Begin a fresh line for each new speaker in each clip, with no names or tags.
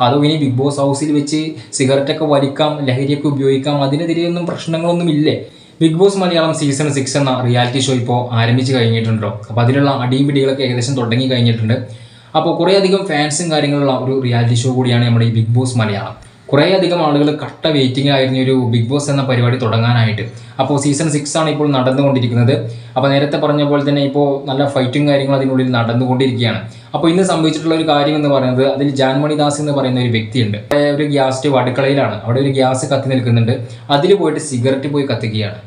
അതോ ഇനി big Boss ഹൗസിൽ വെച്ച് സിഗരറ്റൊക്കെ വലിക്കാം ലഹരിയൊക്കെ ഉപയോഗിക്കാം അതിനെതിരെയൊന്നും പ്രശ്നങ്ങളൊന്നും ഇല്ലേ? Big Boss Malayalam season six എന്ന റിയാലിറ്റി ഷോ ഇപ്പോൾ ആരംഭിച്ച് കഴിഞ്ഞിട്ടുണ്ടോ അപ്പോൾ അതിലുള്ള അടിയും പിടികളൊക്കെ ഏകദേശം തുടങ്ങി കഴിഞ്ഞിട്ടുണ്ട്. അപ്പോൾ കുറേയധികം ഫാൻസും കാര്യങ്ങളുള്ള ഒരു റിയാലിറ്റി ഷോ കൂടിയാണ് നമ്മുടെ ഈ ബിഗ് ബോസ് മലയാളം. കുറേയധികം ആളുകൾ കട്ട വെയിറ്റിംഗ് ആയിരുന്നു ഈ ഒരു ബിഗ് ബോസ് എന്ന പരിപാടി തുടങ്ങാനായിട്ട്. അപ്പോൾ സീസൺ സിക്സ് ആണ് ഇപ്പോൾ നടന്നുകൊണ്ടിരിക്കുന്നത്. അപ്പോൾ നേരത്തെ പറഞ്ഞ പോലെ തന്നെ ഇപ്പോൾ നല്ല ഫൈറ്റും കാര്യങ്ങളും അതിനുള്ളിൽ നടന്നുകൊണ്ടിരിക്കുകയാണ്. അപ്പോൾ ഇന്ന് സംഭവിച്ചിട്ടുള്ള ഒരു കാര്യം എന്ന് പറയുന്നത് അതിൽ ജാൻമണി ദാസ് എന്ന് പറയുന്ന ഒരു വ്യക്തിയുണ്ട്. ഒരു ഗ്യാസ് സ്റ്റവ് അടുക്കളയിലാണ്. അവിടെ ഒരു ഗ്യാസ് കത്തി നിൽക്കുന്നുണ്ട്. അതിൽ പോയിട്ട് സിഗരറ്റ് പോയി കത്തിക്കുകയാണ്.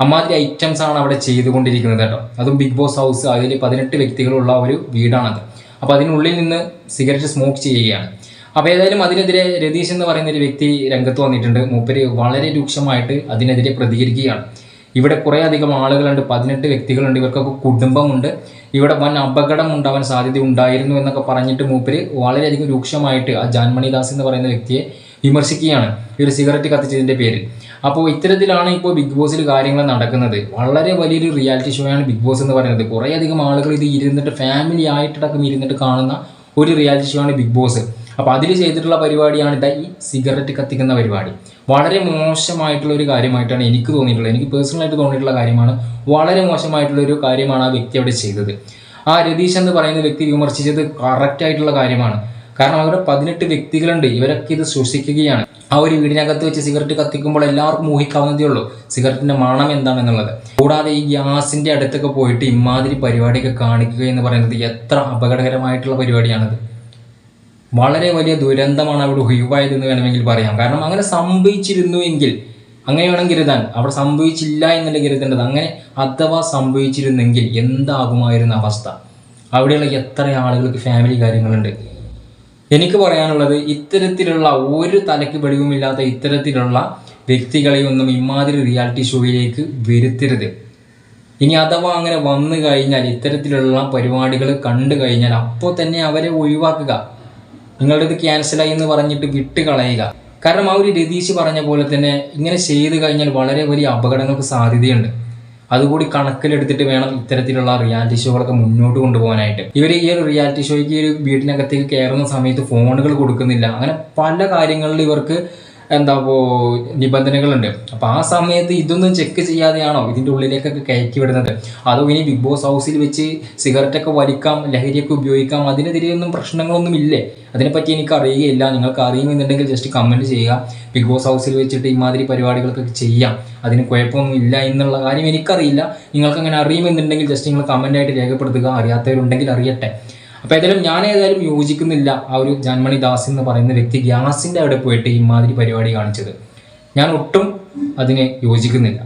അമ്മാതിരി ഐറ്റംസ് ആണ് അവിടെ ചെയ്തുകൊണ്ടിരിക്കുന്നത് കേട്ടോ. അതും ബിഗ് ബോസ് ഹൗസ് അതിൽ പതിനെട്ട് വ്യക്തികളുള്ള ഒരു വീടാണത്. അപ്പോൾ അതിനുള്ളിൽ നിന്ന് സിഗരറ്റ് സ്മോക്ക് ചെയ്യുകയാണ്. അപ്പോൾ ഏതായാലും അതിനെതിരെ രതീഷ് എന്ന് പറയുന്ന ഒരു വ്യക്തി രംഗത്ത് വന്നിട്ടുണ്ട്. മൂപ്പര് വളരെ രൂക്ഷമായിട്ട് അതിനെതിരെ പ്രതികരിക്കുകയാണ്. ഇവിടെ കുറേ അധികം ആളുകളുണ്ട് പതിനെട്ട് വ്യക്തികളുണ്ട് ഇവർക്കൊക്കെ കുടുംബമുണ്ട്. ഇവിടെ വൻ അപകടം ഉണ്ടാവാൻ സാധ്യത ഉണ്ടായിരുന്നു എന്നൊക്കെ പറഞ്ഞിട്ട് മൂപ്പര് വളരെയധികം രൂക്ഷമായിട്ട് ആ ജാൻമണിദാസ് എന്ന് പറയുന്ന വ്യക്തിയെ വിമർശിക്കുകയാണ്. ഈ ഒരു സിഗരറ്റ് കത്തിച്ചതിന്റെ പേരിൽ. അപ്പോൾ ഇത്തരത്തിലാണ് ഇപ്പോൾ ബിഗ് ബോസിൽ കാര്യങ്ങൾ നടക്കുന്നത്. വളരെ വലിയൊരു റിയാലിറ്റി ഷോയാണ് ബിഗ് ബോസ് എന്ന് പറയുന്നത്. കുറേയധികം ആളുകൾ ഇത് ഇരുന്നിട്ട് ഫാമിലി ആയിട്ടടക്കം ഇരുന്നിട്ട് കാണുന്ന ഒരു റിയാലിറ്റി ഷോ ആണ് ബിഗ് ബോസ്. അപ്പോൾ അതിൽ ചെയ്തിട്ടുള്ള പരിപാടിയാണ് ഇതാ ഈ സിഗരറ്റ് കത്തിക്കുന്ന പരിപാടി. വളരെ മോശമായിട്ടുള്ള ഒരു കാര്യമായിട്ടാണ് എനിക്ക് തോന്നിയിട്ടുള്ളത്. എനിക്ക് പേഴ്സണലായിട്ട് തോന്നിയിട്ടുള്ള കാര്യമാണ്. വളരെ മോശമായിട്ടുള്ള ഒരു കാര്യമാണ് ആ വ്യക്തി അവിടെ ചെയ്തത്. ആ രതീഷ് എന്ന് പറയുന്ന വ്യക്തി വിമർശിച്ചത് കറക്റ്റായിട്ടുള്ള കാര്യമാണ്. കാരണം അവിടെ പതിനെട്ട് വ്യക്തികളുണ്ട്. ഇവരൊക്കെ ഇത് ശ്വസിക്കുകയാണ്. ആ ഒരു വീടിനകത്ത് വെച്ച് സിഗരറ്റ് കത്തിക്കുമ്പോൾ എല്ലാവർക്കും ഊഹിക്കാവുന്നതേ ഉള്ളൂ. സിഗരറ്റിന്റെ മണം എന്താണെന്നുള്ളത്. കൂടാതെ ഈ ഗ്യാസിന്റെ അടുത്തൊക്കെ പോയിട്ട് ഇമാതിരി പരിപാടിയൊക്കെ കാണിക്കുക എന്ന് പറയുന്നത് എത്ര അപകടകരമായിട്ടുള്ള പരിപാടിയാണത്. വളരെ വലിയ ദുരന്തമാണ് അവിടെ ഒഴിവായത് എന്ന് വേണമെങ്കിൽ പറയാം. കാരണം അങ്ങനെ സംഭവിച്ചിരുന്നു എങ്കിൽ അങ്ങനെ വേണം കരുതാൻ. അവിടെ സംഭവിച്ചില്ല എന്നല്ല കരുതേണ്ടത് അങ്ങനെ അഥവാ സംഭവിച്ചിരുന്നെങ്കിൽ എന്താകുമായിരുന്ന അവസ്ഥ? അവിടെയുള്ള എത്ര ആളുകൾക്ക് ഫാമിലി കാര്യങ്ങളുണ്ട്? എനിക്ക് പറയാനുള്ളത് ഇത്തരത്തിലുള്ള ഒരു തലയ്ക്ക് വെളിവുമില്ലാത്ത ഇത്തരത്തിലുള്ള വ്യക്തികളെയൊന്നും ഇമാതിരി റിയാലിറ്റി ഷോയിലേക്ക് വരുത്തരുത്. ഇനി അഥവാ അങ്ങനെ വന്നു കഴിഞ്ഞാൽ ഇത്തരത്തിലുള്ള പരിപാടികൾ കണ്ടു കഴിഞ്ഞാൽ അപ്പോൾ തന്നെ അവരെ ഒഴിവാക്കുക. നിങ്ങളുടെ ഇത് ക്യാൻസലായി എന്ന് പറഞ്ഞിട്ട് വിട്ട് കളയുക. കാരണം ആ ഒരു രതീഷ് പറഞ്ഞ പോലെ തന്നെ ഇങ്ങനെ ചെയ്ത് കഴിഞ്ഞാൽ വളരെ വലിയ അപകടങ്ങൾക്ക് സാധ്യതയുണ്ട്. അതുകൂടി കണക്കിലെടുത്തിട്ട് വേണം ഇത്തരത്തിലുള്ള റിയാലിറ്റി ഷോകളൊക്കെ മുന്നോട്ട് കൊണ്ടുപോകാനായിട്ട്. ഇവർ ഈ ഒരു റിയാലിറ്റി ഷോയ്ക്ക് ഈ ഒരു വീട്ടിനകത്തേക്ക് കയറുന്ന സമയത്ത് ഫോണുകൾ കൊടുക്കുന്നില്ല. അങ്ങനെ പല കാര്യങ്ങളിലും ഇവർക്ക് എന്താ നിബന്ധനകളുണ്ട്. അപ്പോൾ ആ സമയത്ത് ഇതൊന്നും ചെക്ക് ചെയ്യാതെയാണോ ഇതിന്റെ ഉള്ളിലേക്കൊക്കെ കയറ്റി വിടുന്നത്? അതോ ഇനി ബിഗ് ബോസ് ഹൗസിൽ വെച്ച് സിഗരറ്റൊക്കെ വലിക്കാം ലഹരിയൊക്കെ ഉപയോഗിക്കാം അതിനെതിരെയൊന്നും പ്രശ്നങ്ങളൊന്നും ഇല്ലേ? അതിനെപ്പറ്റി എനിക്ക് അറിയുകയില്ല. നിങ്ങൾക്ക് അറിയുമെന്നുണ്ടെങ്കിൽ ജസ്റ്റ് കമന്റ് ചെയ്യുക. ബിഗ് ബോസ് ഹൗസിൽ വെച്ചിട്ട് ഇമാതിരി പരിപാടികൾക്കൊക്കെ ചെയ്യാം. അതിന് കുഴപ്പമൊന്നും ഇല്ല എന്നുള്ള കാര്യം എനിക്കറിയില്ല. നിങ്ങൾക്ക് അങ്ങനെ അറിയുമെന്നുണ്ടെങ്കിൽ ജസ്റ്റ് നിങ്ങൾ കമന്റായിട്ട് രേഖപ്പെടുത്തുക. അറിയാത്തവരുണ്ടെങ്കിൽ അറിയട്ടെ. അപ്പോൾ ഏതായാലും ഞാൻ ഏതായാലും യോജിക്കുന്നില്ല ആ ഒരു ജാൻമണി ദാസ് എന്ന് പറയുന്ന വ്യക്തി ഗ്യാസിന്റെ അവിടെ പോയിട്ട് ഇമാതിരി പരിപാടി കാണിച്ചത്. ഞാൻ ഒട്ടും അതിനെ യോജിക്കുന്നില്ല.